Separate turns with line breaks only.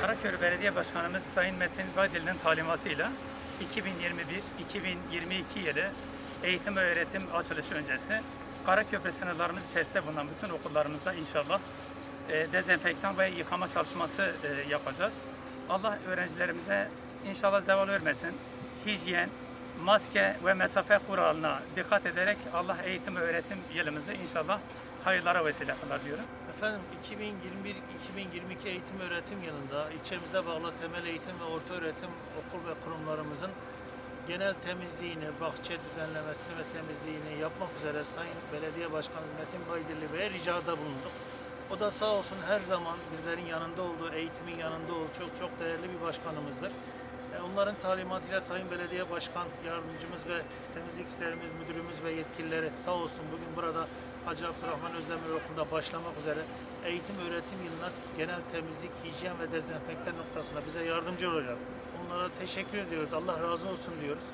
Karaköy Belediye Başkanımız Sayın Metin Baydil'in talimatıyla 2021-2022 yılı eğitim ve öğretim açılışı öncesi Karaköprü sınırlarımız içerisinde bulunan bütün okullarımızda inşallah e, dezenfektan ve yıkama çalışması e, yapacağız. Allah öğrencilerimize inşallah zeval vermesin. Hijyen, maske ve mesafe kuralına dikkat ederek Allah eğitim ve öğretim yılımızı inşallah hayırlara vesile kılar diyorum.
Efendim 2021-2022 eğitim öğretim yılında ilçemize bağlı temel eğitim ve orta öğretim okul ve kurumlarımızın genel temizliğini, bahçe düzenlemesini ve temizliğini yapmak üzere Sayın Belediye Başkanı Metin Baydırlı Bey'e ricada bulunduk. O da sağ olsun her zaman bizlerin yanında olduğu, eğitimin yanında olduğu çok çok değerli bir başkanımızdır. E, Onların talimatıyla Sayın Belediye Başkan Yardımcımız ve Temizlik İşlerimiz Müdürümüz ve yetkilileri sağ olsun bugün burada Hacı Abdurrahman Özdemir Okulu'nda başlamak üzere eğitim öğretim yılına genel temizlik, hijyen ve dezenfektan noktasında bize yardımcı olacak. Onlara teşekkür ediyoruz. Allah razı olsun diyoruz.